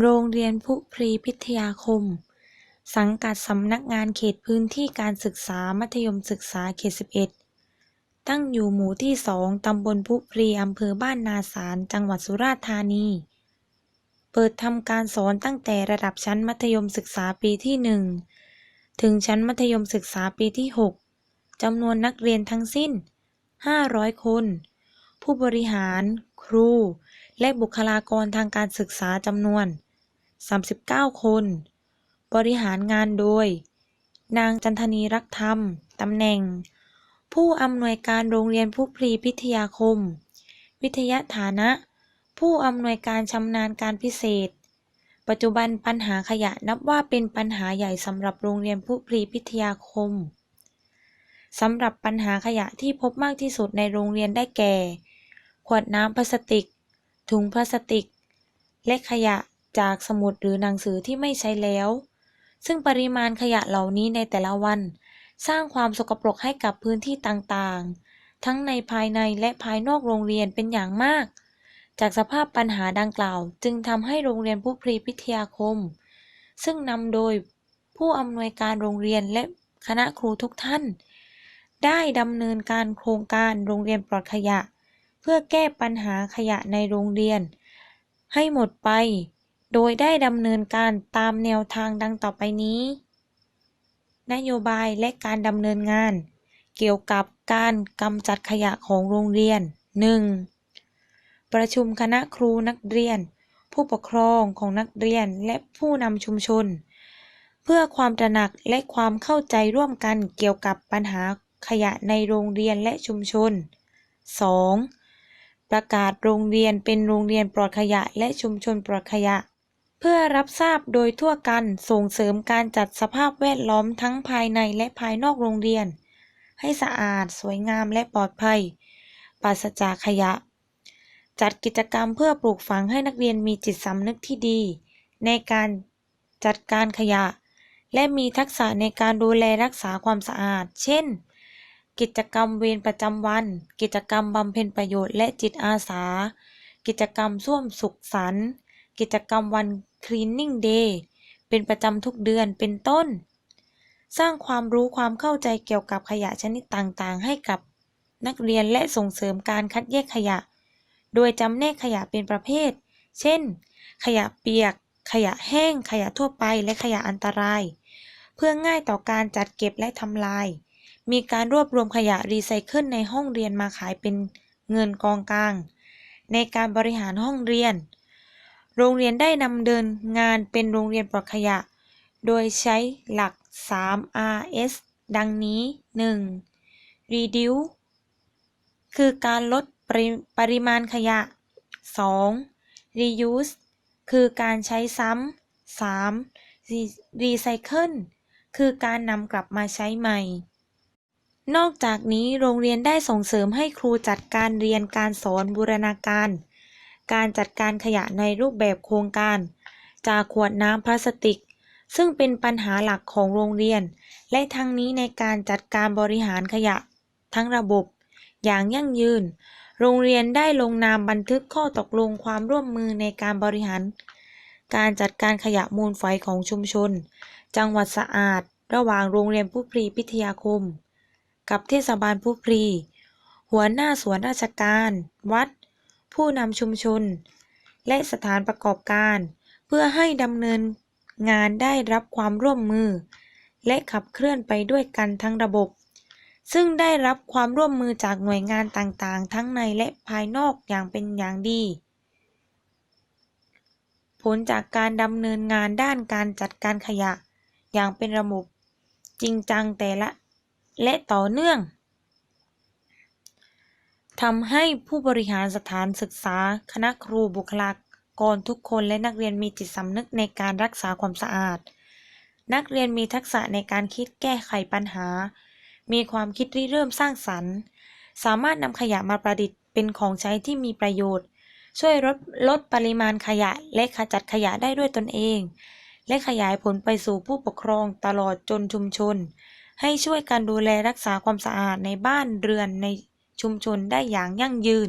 โรงเรียนพุพรีพิทยาคม สังกัดสำนักงานเขตพื้นที่การศึกษามัธยมศึกษาเขต 11 ตั้งอยู่หมู่ที่ 2 ตำบลพุพรีอำเภอบ้านนาสาร จังหวัดสุราษฎร์ธานี เปิดทำการสอนตั้งแต่ระดับชั้นมัธยมศึกษาปีที่ 1 ถึงชั้นมัธยมศึกษาปีที่ 6จำนวนนักเรียนทั้งสิ้น 500 คน ผู้บริหาร ครู และบุคลากรทางการศึกษาจำนวน 39 คน บริหารงานโดย นางจันทนีรักธรรม ตำแหน่ง ผู้อำนวยการโรงเรียนผู้พรีพิทยาคม วิทยาฐานะ ผู้อำนวยการชำนาญการพิเศษ ปัจจุบันปัญหาขยะนับว่าเป็นปัญหาใหญ่สำหรับโรงเรียนผู้พรีพิทยาคมสำหรับปัญหาขยะที่พบมากที่สุดในโรงเรียนได้แก่ ขวดน้ำพลาสติก ถุงพลาสติก และขยะจากสมุดหรือหนังสือที่ไม่ใช้แล้ว ซึ่งปริมาณขยะเหล่านี้ในแต่ละวัน สร้างความสกปรกให้กับพื้นที่ต่างๆ ทั้งในภายในและภายนอกโรงเรียนเป็นอย่างมาก จากสภาพปัญหาดังกล่าว จึงทำให้โรงเรียนผู้พรีพิทยาคม ซึ่งนำโดยผู้อำนวยการโรงเรียนและคณะครูทุกท่าน ได้ดำเนินการโครงการโรงเรียนปลอดขยะ พื่อแก้ปัญหาขยะในโรงเรียน ให้หมดไป โดยได้ดำเนินการตามแนวทางดังต่อไปนี้ นโยบายและการดำเนินงาน เกี่ยวกับการกำจัดขยะของโรงเรียน 1. ประชุมคณะครูนักเรียน ผู้ปกครองของนักเรียนและผู้นำชุมชน เพื่อความตระหนักและความเข้าใจร่วมกันเกี่ยวกับปัญหาขยะในโรงเรียนและชุมชน 2. ประกาศโรงเรียนเป็นโรงเรียนปลอดขยะและชุมชนปลอดขยะ เพื่อรับทราบโดยทั่วกันส่งเสริมการจัดสภาพแวดล้อมทั้งภายในและภายนอกโรงเรียน ให้สะอาด สวยงามและปลอดภัย ปราศจากขยะ จัดกิจกรรมเพื่อปลูกฝังให้นักเรียนมีจิตสำนึกที่ดี ในการจัดการขยะ และมีทักษะในการดูแลรักษาความสะอาด เช่น กิจกรรมเวรประจำวัน กิจกรรมบำเพ็ญประโยชน์และจิตอาสา กิจกรรมส้วมสุขสันต์กิจกรรมวัน Cleaning Day เป็นประจำทุกเดือนเป็นต้น สร้างความรู้ความเข้าใจเกี่ยวกับขยะชนิดต่างๆ ให้กับนักเรียนและส่งเสริมการคัดแยกขยะ โดยจำแนกขยะเป็นประเภท เช่น ขยะเปียก ขยะแห้ง ขยะทั่วไป และขยะอันตราย เพื่อง่ายต่อการจัดเก็บและทำลาย มีการรวบรวมขยะรีไซเคิลในห้องเรียนมาขายเป็นเงินกองกลาง ในการบริหารห้องเรียน โรงเรียนได้นำเดินงานเป็นโรงเรียนปลอดขยะ โดยใช้หลัก 3Rs ดังนี้ 1. reduce คือการลดปริปริมาณขยะ 2. reuse คือการใช้ซ้ำ 3. recycle คือการนำกลับมาใช้ใหม่ นอกจากนี้โรงเรียนได้ส่งเสริมให้ครูจัดการเรียนการสอนบูรณาการ การจัดการขยะในรูปแบบโครงการ จากขวดน้ำพลาสติก ซึ่งเป็นปัญหาหลักของโรงเรียน และทั้งนี้ในการจัดการบริหารขยะ ทั้งระบบ อย่างยั่งยืน โรงเรียนได้ลงนามบันทึกข้อตกลงความร่วมมือในการบริหาร การจัดการขยะมูลฝอยของชุมชน จังหวัดสะอาด ระหว่างโรงเรียนผู้พรีพิทยาคม กับเทศบาลผู้พรี หัวหน้าส่วนราชการ วัด ผู้นำชุมชน และสถานประกอบการ เพื่อให้ดำเนินงานได้รับความร่วมมือ และขับเคลื่อนไปด้วยกันทั้งระบบ ซึ่งได้รับความร่วมมือจากหน่วยงานต่างๆ ทั้งในและภายนอกอย่างเป็นอย่างดี ผลจากการดำเนินงานด้านการจัดการขยะ อย่างเป็นระบบจริงจังแต่ละ และต่อเนื่องทำให้ผู้บริหารสถานศึกษา คณะครูบุคลากรทุกคนและนักเรียนมีจิตสำนึกในการรักษาความสะอาด นักเรียนมีทักษะในการคิดแก้ไขปัญหา มีความคิดริเริ่มสร้างสรรค์ สามารถนำขยะมาประดิษฐ์เป็นของใช้ที่มีประโยชน์ ช่วยลดลดปริมาณขยะและขจัดขยะได้ด้วยตนเอง และขยายผลไปสู่ผู้ปกครองตลอดจนชุมชน ให้ช่วยกันดูแลรักษาความสะอาดในบ้านเรือนในชุมชนได้อย่างยั่งยืน